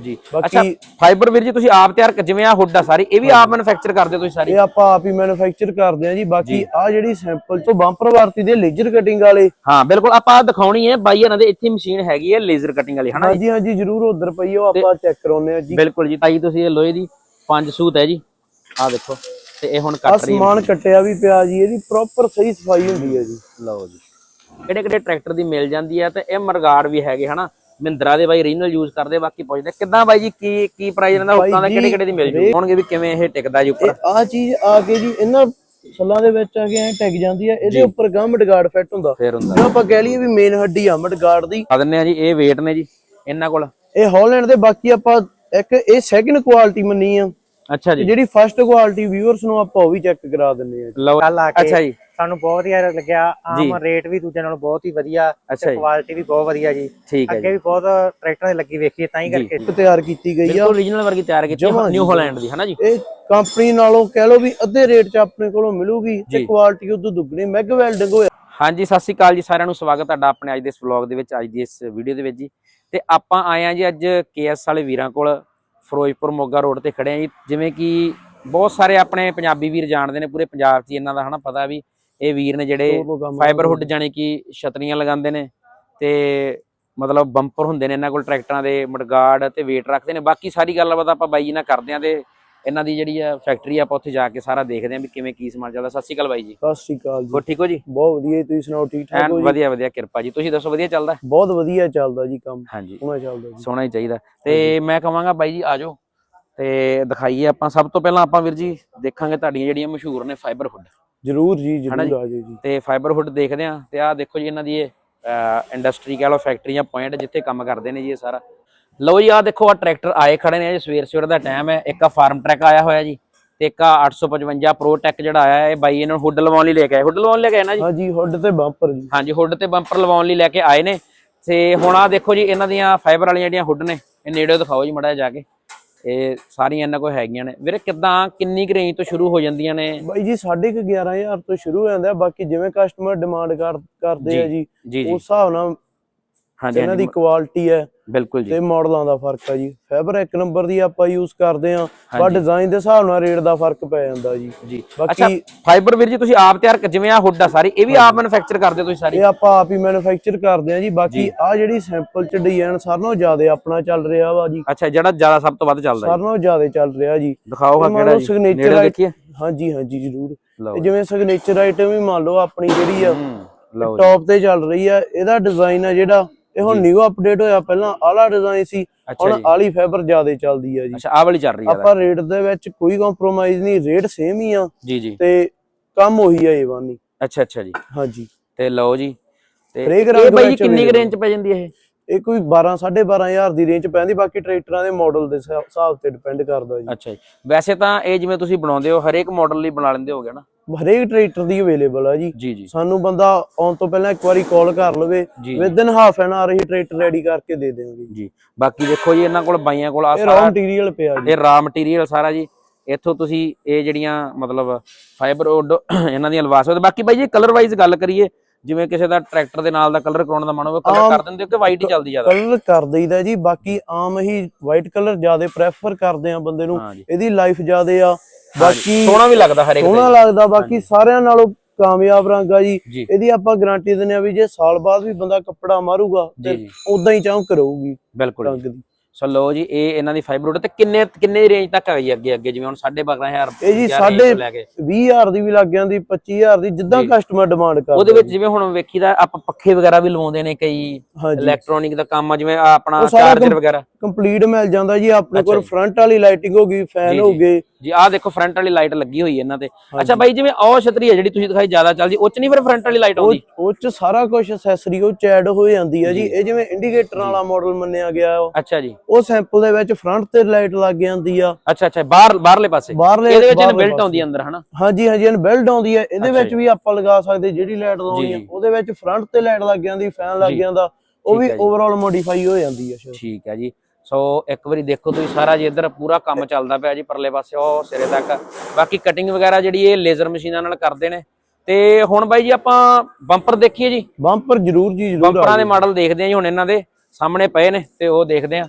ਜੀ। ਬਾਕੀ- ਫਾਈਬਰ ਵੀਰ ਜੀ ਤੁਸੀਂ ਆਪ ਤਿਆਰ ਜਿਵੇਂ ਆ ਹੁੱਡ ਆ ਸਾਰੀ ਇਹ ਵੀ ਆਪ ਮੈਨੂਫੈਕਚਰ ਕਰਦੇ ਹੋ ਤੁਸੀਂ ਸਾਰੀ? ਇਹ ਆਪਾਂ ਆਪ ਹੀ ਮੈਨੂਫੈਕਚਰ ਕਰਦੇ ਆ ਜੀ ਬਾਕੀ ਆ ਜਿਹੜੀ ਸੈਂਪਲ ਤੋਂ ਬੰਪਰ ਵਰਤੀ ਦੇ ਲੇਜ਼ਰ ਕਟਿੰਗ ਵਾਲੇ। ਹਾਂ ਬਿਲਕੁਲ ਆਪਾਂ ਦਿਖਾਉਣੀ ਹੈ ਬਾਈ ਇਹਨਾਂ ਦੇ ਇੱਥੇ ਮਸ਼ੀਨ ਹੈਗੀ ਹੈ ਲੇਜ਼ਰ ਕਟਿੰਗ ਵਾਲੀ ਹਨਾ ਜੀ? ਹਾਂਜੀ ਹਾਂਜੀ ਜਰੂਰ ਉਧਰ ਪਈ ਉਹ ਆਪਾਂ ਚੈੱਕ ਕਰਾਉਨੇ ਆ ਜੀ। ਬਿਲਕੁਲ ਜੀ ਤਾਈ ਤੁਸੀਂ ਇਹ ਲੋਹੇ ਦੀ ਪੰਜ ਸੂਤ ਹੈ ਜੀ ਆਹ ਦੇਖੋ ਤੇ ਇਹ ਹੁਣ ਆ ਕੱਟ ਰਹੀ ਹੈ। ਸਮਾਨ ਕੱਟਿਆ ਵੀ ਪਿਆ ਜੀ ਇਹਦੀ ਪ੍ਰੋਪਰ ਸਹੀ ਸਫ਼ਾਈ ਹੁੰਦੀ ਹੈ ਜੀ। ਲਓ ਜੀ। ਕਿਹੜੇ ਕਿਹੜੇ ਟਰੈਕਟਰ ਦੀ ਮਿਲ ਜਾਂਦੀ ਹੈ ਤੇ ਇਹ ਮਰਗਾੜ ਵੀ ਹੈਗੇ ਹਨਾ? ਮਹਿੰਦਰਾ ਦੇ ਬਾਈ ਰੀਜਨਲ ਯੂਜ਼ ਕਰਦੇ ਬਾਕੀ ਪੁੱਛਦੇ ਕਿੱਦਾਂ ਬਾਈ ਜੀ ਕੀ ਕੀ ਪ੍ਰਾਈਸ ਹੁੱਕਾਂ ਦਾ ਜੀ, ਕਿਹੜੇ ਕਿਹੜੇ ਦੀ ਮਿਲ ਜੂ? ਹੋਣਗੇ ਵੀ ਕਿਵੇਂ ਇਹ ਟਿਕਦਾ ਜੀ ਉੱਪਰ? ਆ ਚੀਜ਼ ਆ ਕੇ ਜੀ ਇਹਨਾਂ ਸੱਲਾਂ ਦੇ ਵਿੱਚ ਆ ਕੇ ਐ ਟਿਕ ਜਾਂਦੀ ਆ ਇਹਦੇ ਉੱਪਰ ਗਾਂ ਮਡਗਾਰਡ ਫਿੱਟ ਹੁੰਦਾ। ਫੇਰ ਹੁੰਦਾ। ਜੇ ਆਪਾਂ ਕਹਿ ਲਈਏ ਵੀ ਮੇਨ ਹੱਡੀ ਆ ਮਡਗਾਰਡ ਦੀ। ਆ ਦਿੰਨੇ ਆ ਜੀ ਇਹ weight ਨੇ ਜੀ ਇਹਨਾਂ ਕੋਲ। ਇਹ ਹਾਲੈਂਡ ਦੇ ਬਾਕੀ ਆਪਾਂ ਇੱਕ ਇਹ ਸੈਕਿੰਡ ਕੁਆਲਿਟੀ ਮੰਨੀ ਆ। ਅੱਛਾ ਜੀ। ਜਿਹੜੀ ਫਰਸਟ ਕੁਆਲਿਟੀ ਵਿਊਅਰਸ ਨੂੰ ਆਪਾਂ ਉਹ ਵੀ ਚੈੱਕ ਕਰਾ ਦਿੰਨੇ ਆ ਜੀ। ਲਓ ਅੱਛਾ ਜੀ। ਸਾਨੂੰ ਬਹੁਤ ਵਧੀਆ ਲੱਗਿਆ। ਆਮ ਰੇਟ ਵੀ ਦੂਜੇ ਨਾਲੋਂ ਬਹੁਤ ਹੀ ਵਧੀਆ ਜੀ। ਕੁਆਲਿਟੀ ਵੀ ਬਹੁਤ ਵਧੀਆ ਜੀ। ਹੈ ਅੱਗੇ ਵੀ ਬਹੁਤ ਟਰੈਕਟਰਾਂ ਦੀ ਲੱਗੀ ਵੇਖੀ ਤਾਂ ਹੀ ਕਰਕੇ। ਇੱਕ ਤਿਆਰ ਕੀਤੀ ਗਈ ਆ। ਬਿਲਕੁਲ ਰੀਜਨਲ ਵਰਗੀ ਤਿਆਰ ਕੀਤੀ ਨਿਊ ਹਾਲੈਂਡ ਦੀ ਹਨਾ ਜੀ? ਇਹ ਕੰਪਨੀ ਨਾਲੋਂ ਕਹਿ ਲਓ ਵੀ ਅੱਧੇ ਰੇਟ 'ਚ ਆਪਣੇ ਕੋਲੋਂ ਮਿਲੂਗੀ ਤੇ ਕੁਆਲਿਟੀ ਉਦੋਂ ਦੁੱਗਣੀ ਮੈਗ ਵੈਲਡਿੰਗ ਹੋਇਆ। ਹਾਂਜੀ ਸਤਿ ਸ਼੍ਰੀ ਅਕਾਲ ਜੀ ਸਾਰਿਆਂ ਨੂੰ ਸਵਾਗਤ ਤੁਹਾਡਾ ਆਪਣੇ ਅੱਜ ਦੇ ਇਸ ਵਲੌਗ ਦੇ ਵਿੱਚ ਅੱਜ ਦੀ ਇਸ ਵੀਡੀਓ ਦੇ ਵਿੱਚ ਜੀ। ਤੇ ਆਪਾਂ ਆਏ ਆ ਜੀ ਅੱਜ ਕੇਐਸ ਵਾਲੇ ਵੀਰਾਂ ਕੋਲ ਫਿਰੋਜ਼ਪੁਰ ਮੋਗਾ ਰੋਡ ਤੇ ਖੜੇ ਆ ਜੀ। ਜਿਵੇਂ ਕਿ ਬਹੁਤ ਸਾਰੇ ਆਪਣੇ ਪੰਜਾਬੀ ਵੀਰ ਜਾਣਦੇ ਨੇ ਪੂਰੇ ਪੰਜਾਬ 'ਚ ਹੀ ਇਹਨਾਂ ਦਾ ਹਨਾ ਪਤਾ ਵੀ ਇਹ ਵੀਰ ਨੇ ਜਿਹੜੇ ਫਾਈਬਰ ਹੁੱਡ ਜਾਣੀ ਕਿ ਛਤਰੀਆਂ ਲਗਾਉਂਦੇ ਨੇ ਤੇ ਮਤਲਬ ਬੰਪਰ ਹੁੰਦੇ ਨੇ ਇਹਨਾਂ ਕੋਲ ਟਰੈਕਟਰਾਂ ਦੇ ਮਡਗਾਰਡ ਤੇ weight ਰੱਖਦੇ ਨੇ। ਬਾਕੀ ਸਾਰੀ ਗੱਲਬਾਤ ਆਪਾਂ ਬਾਈ ਜੀ ਨਾਲ ਕਰਦੇ ਆ ਤੇ ਇਹਨਾਂ ਦੀ ਜਿਹੜੀ ਆ ਫੈਕਟਰੀ ਆਪਾਂ ਉੱਥੇ ਜਾ ਕੇ ਸਾਰਾ ਦੇਖਦੇ ਆ ਵੀ ਕਿਵੇਂ ਕੀ ਸਮਾਨ ਚੱਲਦਾ। ਸਤਿ ਸ਼੍ਰੀ ਅਕਾਲ ਬਾਈ ਜੀ। ਸਤਿ ਸ਼੍ਰੀ ਅਕਾਲ ਜੀ। ਠੀਕ ਹੋ ਜੀ? ਬਹੁਤ ਵਧੀਆ ਜੀ ਤੁਸੀਂ ਸੁਣਾਓ ਠੀਕ ਠਾਕ ਹੋ ਜੀ? ਵਧੀਆ ਵਧੀਆ ਕਿਰਪਾ ਜੀ। ਤੁਸੀਂ ਦੱਸੋ ਵਧੀਆ ਚੱਲਦਾ? ਬਹੁਤ ਵਧੀਆ ਚੱਲਦਾ ਜੀ ਕੰਮ। ਹਾਂਜੀ। ਸੋਹਣਾ ਚੱਲਦਾ ਜੀ। ਸੋਹਣਾ ਹੀ ਚਾਹੀਦਾ। ਤੇ ਮੈਂ ਕਹਾਂਗਾ ਬਾਈ ਜੀ ਆਜੋ ਤੇ ਦਿਖਾਈਏ ਆਪਾਂ। ਸਭ ਤੋਂ ਪਹਿਲਾਂ ਆਪਾਂ ਵੀਰ ਜੀ ਦੇਖਾਂਗੇ ਤੁਹਾਡੀਆਂ ਜਿਹੜੀਆਂ ਮਸ਼ਹੂਰ ਨੇ ਫਾਈਬਰ ਹੁੱਡ ਜਰੂਰ ਜੀ ਹਨਾ ਜਰੂਰ ਜੀ? ਆ ਜਾਓ ਜੀ। ਤੇ ਫਾਈਬਰ ਹੁੱਡ ਦੇਖਦੇ ਆਂ ਤੇ ਆਹ ਦੇਖੋ ਜੀ ਇਹਨਾਂ ਦੀ ਇਹ ਇੰਡਸਟਰੀ ਕਹ ਲਓ ਫੈਕਟਰੀਆਂ ਪੁਆਇੰਟ ਜਿੱਥੇ ਕੰਮ ਕਰਦੇ ਨੇ ਜੀ ਇਹ ਸਾਰਾ। ਲਓ ਜੀ ਆਹ ਦੇਖੋ ਆ ਟਰੈਕਟਰ ਆਏ ਖੜੇ ਨੇ ਜੀ ਸਵੇਰ ਸਵੇਰ ਦਾ ਟਾਈਮ ਹੈ। ਇੱਕ ਆ ਫਾਰਮ ਟਰੈਕ ਆਇਆ ਹੋਇਆ ਜੀ ਤੇ ਇੱਕ ਆ 855 ਪ੍ਰੋ ਟੈਕ ਜਿਹੜਾ ਆਇਆ ਹੈ ਇਹ ਬਾਈ ਇਹਨਾਂ ਨੂੰ ਹੁੱਡ ਲਵਾਉਣ ਲਈ ਲੈ ਕੇ ਆਏ। ਹੁੱਡ ਲਵਾਉਣ ਲੈ ਕੇ ਆਏ ਨਾ ਜੀ? ਹਾਂਜੀ ਹੁੱਡ ਤੇ ਬੰਪਰ ਜੀ। ਹਾਂਜੀ ਹੁੱਡ ਤੇ ਬੰਪਰ ਲਵਾਉਣ ਲਈ ਲੈ ਕੇ ਆਏ ਨੇ। ਤੇ ਹੁਣ ਆ ਦੇਖੋ ਜੀ ਇਹਨਾਂ ਦੀਆਂ ਫਾਈਬਰ ਵਾਲੀਆਂ ਜਿਹੜੀਆਂ ਹੁੱਡ ਨੇ ਇਹ ਨੇੜੇ ਦਿਖਾਓ ਜੀ ਮੜਾ ਜਾ ਕੇ। ਇਹ ਸਾਰੀਆਂ ਇਹਨਾਂ ਕੋਲ ਹੈਗੀਆਂ ਨੇ। ਵੀਰੇ ਕਿੱਦਾਂ ਕਿੰਨੀ ਕੁ ਰੇਂਜ ਤੋਂ ਸ਼ੁਰੂ ਹੋ ਜਾਂਦੀਆਂ ਨੇ? ਬਾਈ ਜੀ 11500 ਤੋਂ ਸ਼ੁਰੂ ਹੋ ਜਾਂਦਾ ਬਾਕੀ ਜਿਵੇਂ ਕਸਟਮਰ ਡਿਮਾਂਡ ਕਰਦੇ ਆ ਜੀ ਉਸ ਹਿਸਾਬ ਨਾਲ ਹਾਂਜੀ ਇਹਨਾਂ ਦੀ ਕੁਆਲਿਟੀ ਹੈ। ਬਿਲਕੁਲ ਜੀ। ਤੇ ਮਾਡਲਾਂ ਦਾ ਫ਼ਰਕ ਆ ਜੀ। ਫਾਈਬਰ ਇੱਕ ਨੰਬਰ ਦੀ ਆਪਾਂ ਯੂਜ਼ ਕਰਦੇ ਆ ਪਰ। ਡਿਜ਼ਾਈਨ ਦੇ ਹਿਸਾਬ ਨਾਲ ਰੇਟ ਦਾ ਫ਼ਰਕ ਪੈ ਜਾਂਦਾ ਜੀ। ਜੀ। ਅੱਛਾ ਬਾਕੀ ਫਾਈਬਰ ਵੀਰ ਜੀ ਤੁਸੀਂ ਆਪ ਤਿਆਰ ਜਿਵੇਂ ਆ ਹੁੱਡ ਆ ਸਾਰੀ ਇਹ ਵੀ ਆਪ ਮੈਨੂਫੈਕਚਰ ਕਰਦੇ ਹੋ ਤੁਸੀਂ ਸਾਰੀ? ਇਹ ਆਪਾਂ ਆਪ ਹੀ ਮੈਨੂਫੈਕਚਰ ਕਰਦੇ ਆ ਜੀ। ਬਾਕੀ ਆ ਜਿਹੜੀ ਸੈਂਪਲ ਚ ਡਿਜ਼ਾਈਨ ਸਾਰਿਆਂ ਨਾਲੋਂ ਜ਼ਿਆਦਾ ਆਪਣਾ ਚੱਲ ਰਿਹਾ ਵਾ ਜੀ। ਅੱਛਾ ਜਿਹੜਾ ਜ਼ਿਆਦਾ ਸਭ ਤੋਂ ਵੱਧ ਚੱਲਦਾ ਸਾਰਿਆਂ ਨਾਲੋਂ ਜ਼ਿਆਦਾ ਚੱਲ ਰਿਹਾ ਜੀ। ਦਿਖਾਓ ਹਾਂ ਕਿਹੜਾ ਜੀ। ਆ- ਦੇਖੀਏ। ਹਾਂਜੀ ਹਾਂਜੀ ਜ਼ਰੂਰ। ਜਿਵੇਂ ਸਿਗਨੇਚਰ ਆਈਟਮ ਵੀ ਮੰਨ ਲਓ ਆਪਣੀ ਜਿਹੜੀ ਆ ਟੌਪ ਤੇ ਚੱਲ ਰਹੀ ਆ ਇਹਦਾ ਡਿਜ਼ਾਈਨ ਆ ਜਿਹੜਾ ਇਹ ਹੁਣ ਨਿਊ ਅਪਡੇਟ ਹੋਇਆ ਪਹਿਲਾਂ ਆਲਾ ਡਿਜ਼ਾਈਨ ਸੀ ਹੁਣ ਆਲੀ ਫਾਈਬਰ ਜ਼ਿਆਦਾ ਚੱਲਦੀ ਆ ਜੀ। ਅੱਛਾ ਆਹ ਵਾਲੀ ਚੱਲ ਰਹੀ ਹੈ ਆਪਾਂ ਰੇਟ ਦੇ ਵਿੱਚ ਕੋਈ ਕੰਪਰੋਮਾਈਜ਼ ਨਹੀਂ ਰੇਟ ਸੇਮ ਹੀ ਆ ਜੀ ਜੀ। ਤੇ ਕੰਮ ਉਹੀ ਆ ਇਹ ਵਾਨੀ ਅੱਛਾ ਅੱਛਾ ਜੀ। ਹਾਂਜੀ। ਤੇ ਲਓ ਜੀ ਤੇ ਇਹ ਬਾਈ ਕਿੰਨੀ। ਰੇਂਜ ਚ ਪੈ ਜਾਂਦੀ ਹੈ ਇਹ? ਇਹ ਕੋਈ 12 12500 ਦੀ ਰੇਂਜ ਪੈਂਦੀ ਬਾਕੀ ਟਰੈਕਟਰਾਂ ਦੇ ਮਾਡਲ ਦੇ ਹਿਸਾਬ ਤੇ ਡਿਪੈਂਡ ਕਰਦਾ ਜੀ। ਅੱਛਾ ਜੀ। ਵੈਸੇ ਤਾਂ ਇਹ ਜਿਵੇਂ ਤੁਸੀਂ ਬਣਾਉਂਦੇ ਹੋ ਹਰੇਕ ਮਾਡਲ ਲਈ ਬਣਾ ਲੈਂਦੇ ਹੋਗੇ ਨਾ? ਹਰੇਕ ਟਰੈਕਟਰ ਦੀ ਅਵੇਲੇਬਲ ਆ ਜੀ। ਸਾਨੂੰ ਬੰਦਾ ਆਉਣ ਤੋਂ ਪਹਿਲਾਂ ਇੱਕ ਵਾਰੀ ਕਾਲ ਕਰ ਲਵੇ ਜੀ। Within half an hour ਹੀ ਟਰੈਕਟਰ ਰੈਡੀ ਕਰਕੇ ਦੇ ਦੇਵਾਂਗੇ ਜੀ। ਬਾਕੀ ਦੇਖੋ ਜੀ ਇਹਨਾਂ ਕੋਲ ਬਾਈਆਂ ਕੋਲ ਆ ਇਹ ਸਾਰਾ ਮਟੀਰੀਅਲ ਪਿਆ ਜੀ। ਇਹ ਰਾ ਮਟੀਰੀਅਲ ਸਾਰਾ ਜੀ। ਇੱਥੋਂ ਤੁਸੀਂ ਇਹ ਜਿਹੜੀਆਂ ਮਤਲਬ ਫਾਈਬਰ ਇਹਨਾਂ ਦੀਆਂ ਲਵਾ ਸਕਦੇ। ਬਾਕੀ ਬਾਈ ਜੀ ਕਲਰ ਵਾਈਜ਼ ਗੱਲ ਕਰੀਏ ਜਿਵੇਂ ਕਿਸੇ ਦਾ ਟਰੈਕਟਰ ਦੇ ਨਾਲ ਦਾ ਕਲਰ ਕਰਾਉਣ ਦਾ ਮਨ ਹੋਵੇ ਕਲਰ ਕਰ ਦਿੰਦੇ ਹੋ ਕਿ ਵਾਈਟ ਹੀ ਚੱਲਦੀ ਜ਼ਿਆਦਾ? ਕਲਰ ਕਰ ਦਈਦਾ ਜੀ ਬਾਕੀ ਆਮ ਹੀ ਵਾਈਟ ਕਲਰ ਜ਼ਿਆਦਾ ਪ੍ਰੈਫਰ ਕਰਦੇ ਆ ਬੰਦੇ ਨੂੰ ਇਹਦੀ ਲਾਈਫ ਜ਼ਿਆਦੇ ਆ। ਬਾਕੀ ਸੋਹਣਾ ਵੀ ਲੱਗਦਾ ਹਰੇਕ ਸੋਹਣਾ ਲੱਗਦਾ ਬਾਕੀ ਸਾਰਿਆਂ ਨਾਲੋਂ ਕਾਮਯਾਬ ਰੰਗ ਜੀ। ਇਹਦੀ ਆਪਾਂ ਗਾਰੰਟੀ ਦਿੰਦੇ ਆ ਵੀ ਜੇ ਸਾਲ ਬਾਅਦ ਵੀ ਬੰਦਾ ਕੱਪੜਾ ਮਾਰੂਗਾ ਤੇ ਉਦਾਂ ਹੀ ਚਮਕ ਰਹੂਗੀ ਬਿਲਕੁਲ ਸੋ ਲਓ ਜੀ ਇਹ ਇਹਨਾਂ ਦੀ ਫਾਈਬਰ ਰੋਡ ਤੇ ਕਿੰਨੇ ਕਿੰਨੇ ਰੇਂਜ ਤੱਕ ਹੈਗੀ ਅੱਗੇ ਅੱਗੇ? ਜਿਵੇਂ ਹੁਣ 12500 ਇਹ ਜੀ ਸਾਢੇ 20000 ਦੀ ਵੀ ਲੱਗ ਜਾਂਦੀ 25000 ਦੀ ਜਿੱਦਾਂ। ਕਸਟਮਰ ਡਿਮਾਂਡ ਕਰਦਾ ਉਹਦੇ ਵਿੱਚ ਜਿਵੇਂ ਹੁਣ ਵੇਖੀਦਾ ਆਪਾਂ ਪੱਖੇ ਵਗੈਰਾ ਵੀ ਲਵਾਉਂਦੇ ਨੇ ਕਈ ਇਲੈਕਟ੍ਰੋਨਿਕ ਦਾ ਕੰਮ ਆ ਜਿਵੇਂ ਆਪਣਾ ਚਾਰਜਰ ਵਗੈਰਾ। ਕੰਪਲੀਟ ਮਿਲ ਜਾਂਦਾ ਜੀ ਆਪਣੇ ਕੋਲ। ਫਰੰਟ ਵਾਲੀ ਲਾਈਟਿੰਗ ਹੋ ਗਈ ਫੈਨ ਹੋ। ਗਏ ਜੀ ਆਹ ਦੇਖੋ ਫਰੰਟ ਵਾਲੀ ਲਾਈਟ ਲੱਗੀ ਹੋਈ ਇਹਨਾਂ ਤੇ ਅੱਛਾ ਬਾਈ ਜਿਵੇਂ ਉਹ ਛਤਰੀ ਹੈ ਜਿਹੜੀ ਤੁਸੀਂ ਦਿਖਾਈ ਜ਼ਿਆਦਾ ਚੱਲਦੀ ਉਹ ਚ ਨਹੀਂ ਫਿਰ ਫਰੰਟ ਵਾਲੀ ਲਾਈਟ ਆਉਂਦੀ ਉਹ ਚ ਸਾਰਾ ਕੁਝ ਅਸੈਸਰੀ ਉਹ ਚ ਐਡ ਹੋ ਜਾਂਦੀ ਹੈ ਜੀ ਇਹ ਜਿਵੇਂ ਇੰਡੀਕੇਟਰ ਵਾਲਾ ਮਾਡਲ ਮੰਨਿਆ ਗਿਆ ਉਹ- ਅੱਛਾ ਜੀ ਉਹ ਸੈਂਪਲ ਦੇ ਵਿੱਚ ਫਰੰਟ ਤੇ ਲਾਈਟ ਲੱਗ ਜਾਂਦੀ ਆ ਅੱਛਾ ਅੱਛਾ ਬਾਹਰ ਬਾਹਰਲੇ ਪਾਸੇ ਇਹਦੇ ਵਿੱਚ ਬਾਹਰਲੇ ਬਿਲਟ। ਆਉਂਦੀ ਅੰਦਰ ਹਨਾ ਹਾਂਜੀ ਹਾਂਜੀ ਇਹਨ ਬਿਲਡ ਆਉਂਦੀ ਹੈ ਇਹਦੇ ਵਿੱਚ। ਵੀ ਆਪਾਂ ਲਗਾ ਸਕਦੇ ਜਿਹੜੀ ਲਾਈਟ ਲਾਉਣੀ ਹੈ ਜੀ। ਉਹਦੇ ਵਿੱਚ ਫਰੰਟ ਤੇ ਲਾਈਟ ਲੱਗ ਜਾਂਦੀ ਫੈਨ ਲੱਗ। ਜਾਂਦਾ ਉਹ ਵੀ। ਓਵਰਆਲ ਮੋਡੀਫਾਈ ਹੋ ਜਾਂਦੀ ਹੈ। ਠੀਕ ਹੈ ਜੀ ਸੋ ਇੱਕ ਵਾਰੀ ਦੇਖੋ ਤੁਸੀਂ ਸਾਰਾ ਜੀ ਇੱਧਰ ਪੂਰਾ ਕੰਮ ਚੱਲਦਾ ਪਿਆ ਜੀ ਪਰਲੇ ਪਾਸੇ ਉਹ ਸਿਰੇ ਤੱਕ। ਬਾਕੀ ਕਟਿੰਗ ਵਗੈਰਾ ਜਿਹੜੀ ਇਹ ਲੇਜ਼ਰ ਮਸ਼ੀਨਾਂ ਨਾਲ ਕਰਦੇ ਨੇ। ਤੇ ਹੁਣ ਬਾਈ ਜੀ ਆਪਾਂ ਬੰਪਰ ਦੇਖੀਏ ਜੀ। ਬੰਪਰ ਜ਼ਰੂਰ ਜੀ ਜ਼ਰੂਰ ਬੰਪਰਾਂ ਦੇ। ਮਾਡਲ ਦੇਖਦੇ ਆ ਜੀ ਹੁਣ ਇਹਨਾਂ ਦੇ। ਸਾਹਮਣੇ ਪਏ ਨੇ ਤੇ ਉਹ ਦੇਖਦੇ ਆ।